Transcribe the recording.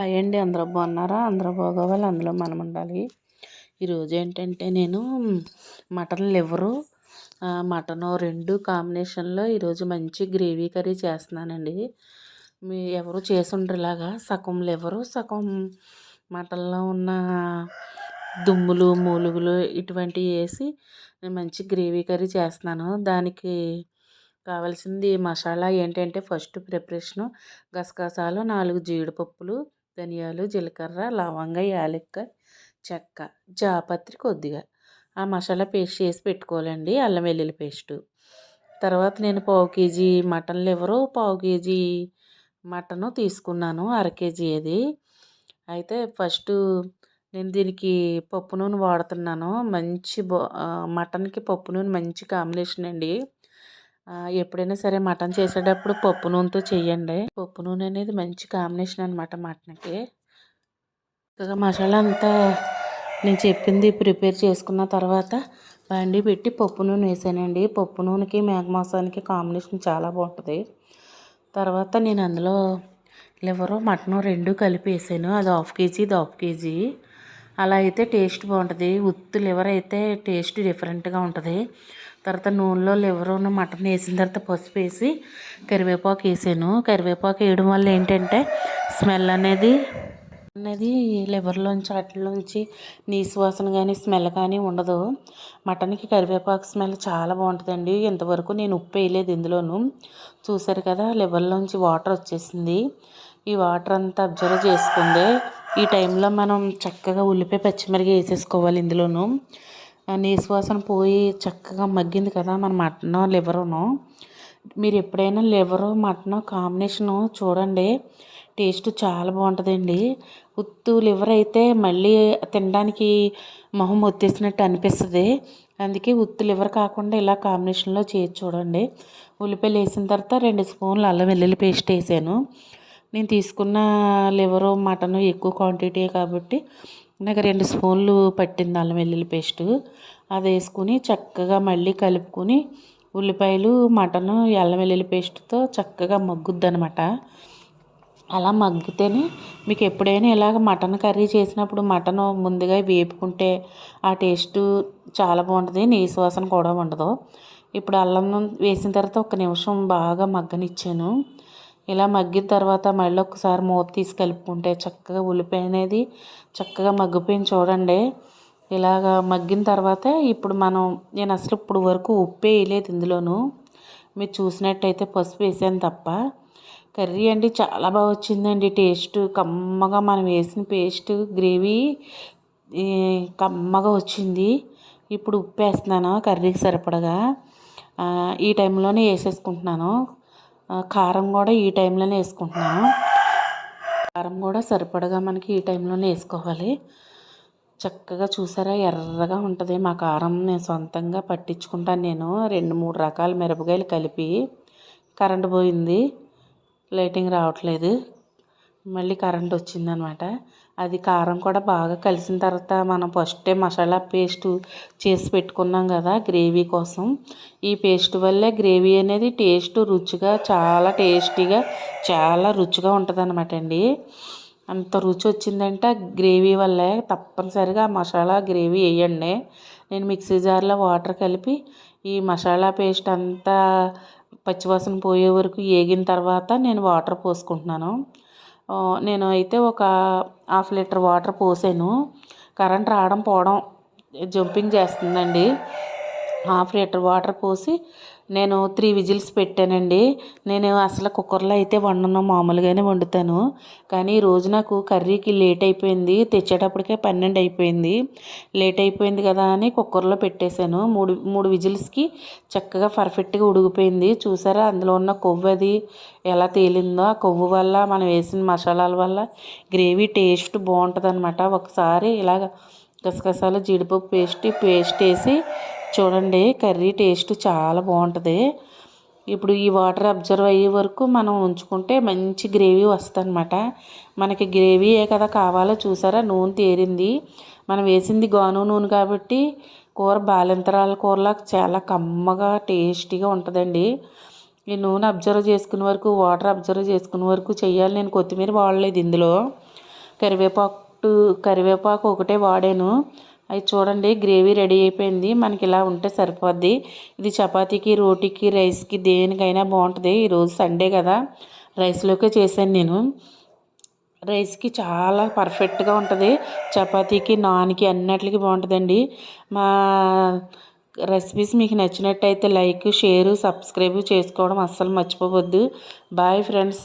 Hi అండి అందరూ బాగున్నారా? అందరూ బాగోవాలి అందులో మనం ఉండాలి. ఈరోజు ఏంటంటే నేను మటన్ లివరు మటను రెండు కాంబినేషన్లో ఈరోజు మంచి గ్రేవీ కర్రీ చేస్తున్నానండి. మీ ఎవరు చేసి ఉండరు ఇలాగా? సగం లివరు సగం మటన్లో ఉన్న దుమ్ములు మూలుగులు ఇటువంటివి వేసి నేను మంచి గ్రేవీ కర్రీ చేస్తున్నాను. దానికి కావాల్సింది మసాలా ఏంటంటే ఫస్ట్ ప్రిపరేషను గసగసాలు నాలుగు జీడిపప్పులు ధనియాలు జీలకర్ర లవంగ యాలక్కాయ చెక్క జాపత్రి కొద్దిగా. ఆ మసాలా పేస్ట్ చేసి పెట్టుకోవాలండి అల్లం వెల్లుల్లి పేస్టు. తర్వాత నేను పావు కేజీ మటన్ లివరు పావు కేజీ మటను తీసుకున్నాను అర కేజీ అది. అయితే ఫస్ట్ నేను దీనికి పప్పు నూనె వాడుతున్నాను మంచి మటన్కి పప్పు నూనె మంచి కాంబినేషన్ అండి. ఎప్పుడైనా సరే మటన్ చేసేటప్పుడు పప్పు నూనెతో చేయండి పప్పు నూనె అనేది మంచి కాంబినేషన్ అనమాట మటన్కి. చక్కగా మసాలా అంతా నేను చెప్పింది ప్రిపేర్ చేసుకున్న తర్వాత బండి పెట్టి పప్పు నూనె వేసానండి. పప్పు నూనెకి మేఘమాసానికి కాంబినేషన్ చాలా బాగుంటుంది. తర్వాత నేను అందులో లివరు మటను రెండు కలిపి వేసాను. అది హాఫ్ కేజీ ఇది హాఫ్ కేజీ. అలా అయితే టేస్ట్ బాగుంటుంది. ఉత్తు లివర్ అయితే టేస్ట్ డిఫరెంట్గా ఉంటుంది. తర్వాత నూనెలో లివర్ మటన్ వేసిన తర్వాత పసుపు వేసి కరివేపాకు వేసాను. కరివేపాకు వేయడం వల్ల ఏంటంటే స్మెల్ అనేది అనేది లివర్లోంచి వాటిలోంచి నీసు వాసన కానీ స్మెల్ కానీ ఉండదు. మటన్కి కరివేపాకు స్మెల్ చాలా బాగుంటుందండి. ఇంతవరకు నేను ఉప్పు వేయలేదు ఇందులోను. చూసారు కదా లివర్లోంచి వాటర్ వచ్చేసింది. ఈ వాటర్ అంతా అబ్జర్వ్ చేసుకుంది ఈ టైంలో మనం చక్కగా ఉల్లిపాయ పచ్చిమిరపకాయ వేసేసుకోవాలి ఇందులోను. నీసువాసన పోయి చక్కగా మగ్గింది కదా మన మటన్ లివరును. మీరు ఎప్పుడైనా లివరు మటన్ కాంబినేషను చూడండి. టేస్ట్ చాలా బాగుంటుందండి. ఉత్తు లివర్ అయితే మళ్ళీ తినడానికి మొహం ఒత్తేసినట్టు అనిపిస్తుంది. అందుకే ఉత్తు లివర్ కాకుండా ఇలా కాంబినేషన్లో చేసి చూడండి. ఉల్లిపాయలు వేసిన తర్వాత రెండు స్పూన్లు అల్లం వెల్లుల్లి పేస్ట్ వేసాను. నేను తీసుకున్న లివరు మటను ఎక్కువ క్వాంటిటీ కాబట్టి నాకు రెండు స్పూన్లు పట్టింది అల్లం వెల్లుల్లి పేస్టు. అది వేసుకుని చక్కగా మళ్ళీ కలుపుకొని ఉల్లిపాయలు మటను అల్లం వెల్లుల్లి పేస్ట్తో చక్కగా మగ్గుద్ది అనమాట అలా మగ్గితేనే మీకు ఎప్పుడైనా ఇలాగ మటన్ కర్రీ చేసినప్పుడు మటన్ ముందుగా వేపుకుంటే ఆ టేస్ట్ చాలా బాగుంటుంది నీసు వాసన కూడా ఉండదు. ఇప్పుడు అల్లం వేసిన తర్వాత ఒక నిమిషం బాగా మగ్గనిచ్చాను. ఇలా మగ్గిన తర్వాత మళ్ళీ ఒకసారి మూత తీసి కలుపుకుంటే చక్కగా ఉల్లిపాయ అనేది చక్కగా మగ్గిపోయింది చూడండి. ఇలాగ మగ్గిన తర్వాత ఇప్పుడు మనం నేను అసలు ఇప్పుడు వరకు ఉప్పు వేయలేదు ఇందులోను. మీరు చూసినట్టయితే పసుపు వేసాను తప్ప. కర్రీ అండి చాలా బాగా వచ్చిందండి. టేస్ట్ కమ్మగా మనం వేసిన పేస్ట్ గ్రేవీ కమ్మగా వచ్చింది. ఇప్పుడు ఉప్పు వేస్తున్నాను కర్రీకి సరిపడగా. ఈ టైంలోనే వేసేసుకుంటున్నాను. కారం కూడా ఈ టైంలోనే వేసుకుంటున్నాను కారం కూడా సరిపడగా మనకి ఈ టైంలోనే వేసుకోవాలి. చక్కగా చూసారా ఎర్రగా ఉంటుంది. మా కారం నేను సొంతంగా పట్టించుకుంటాను నేను. రెండు మూడు రకాల మిరపకాయలు కలిపి కరెంట్ పోయింది. లైటింగ్ రావట్లేదు. మళ్ళీ కరెంట్ వచ్చిందనమాట. అది కారం కూడా బాగా కలిసిన తర్వాత మనం ఫస్టే మసాలా పేస్ట్ చేసి పెట్టుకున్నాం కదా గ్రేవీ కోసం. ఈ పేస్ట్ వల్లే గ్రేవీ అనేది టేస్ట్ రుచిగా చాలా టేస్టీగా చాలా రుచిగా ఉంటుంది అనమాట అండి. అంత రుచి వచ్చిందంటే గ్రేవీ వల్లే తప్పనిసరిగా మసాలా గ్రేవీ వేయండి. నేను మిక్సీ జార్లో వాటర్ కలిపి ఈ మసాలా పేస్ట్ అంతా పచ్చివాసన పోయే వరకు వేగిన తర్వాత నేను వాటర్ పోసుకుంటున్నాను. నేను అయితే ఒక హాఫ్ లీటర్ వాటర్ పోసాను. కరెంట్ రావడం పోవడం జంపింగ్ చేస్తుందండి. హాఫ్ లీటర్ వాటర్ పోసి నేను త్రీ విజిల్స్ పెట్టానండి. నేను అసలు కుక్కర్లో అయితే వండను మామూలుగానే వండుతాను. కానీ ఈరోజు నాకు కర్రీకి లేట్ అయిపోయింది. తెచ్చేటప్పటికే పన్నెండు అయిపోయింది. లేట్ అయిపోయింది కదా అని కుక్కర్లో పెట్టేశాను. మూడు మూడు విజిల్స్కి చక్కగా పర్ఫెక్ట్గా ఉడిగిపోయింది చూసారా? అందులో ఉన్న కొవ్వు అది ఎలా తేలిందో. ఆ కొవ్వు వల్ల మనం వేసిన మసాలాల వల్ల గ్రేవీ టేస్ట్ బాగుంటుంది ఒకసారి ఇలాగ గసగసాలు జీడిపప్పు పేస్ట్ పేస్ట్ వేసి చూడండి కర్రీ టేస్ట్ చాలా బాగుంటుంది. ఇప్పుడు ఈ వాటర్ అబ్జర్వ్ అయ్యే వరకు మనం ఉంచుకుంటే మంచి గ్రేవీ వస్తుంది మనకి మనకి గ్రేవీయే కదా కావాలో చూసారా? నూనె తేరింది. మనం వేసింది గాను నూనె కాబట్టి కూర బాలింతరాల కూరలా చాలా కమ్మగా టేస్టీగా ఉంటుందండి. ఈ నూనె అబ్జర్వ్ చేసుకునే వరకు వాటర్ అబ్జర్వ్ చేసుకునే వరకు చేయాలి నేను కొత్తిమీర వాడలేదు ఇందులో. కరివేపాకు కరివేపాకు ఒకటే వాడాను. అవి చూడండి గ్రేవీ రెడీ అయిపోయింది. మనకి ఇలా ఉంటే సరిపోద్ది. ఇది చపాతీకి రోటీకి రైస్కి దేనికైనా బాగుంటుంది. ఈరోజు సండే కదా. రైస్లోకే చేశాను నేను. రైస్కి చాలా పర్ఫెక్ట్గా ఉంటుంది. చపాతీకి నాన్కి అన్నిటికి బాగుంటుందండి. మా రెసిపీస్ మీకు నచ్చినట్టయితే లైక్ షేర్ సబ్స్క్రైబ్ చేసుకోవడం అస్సలు మర్చిపోవద్దు. Bye friends.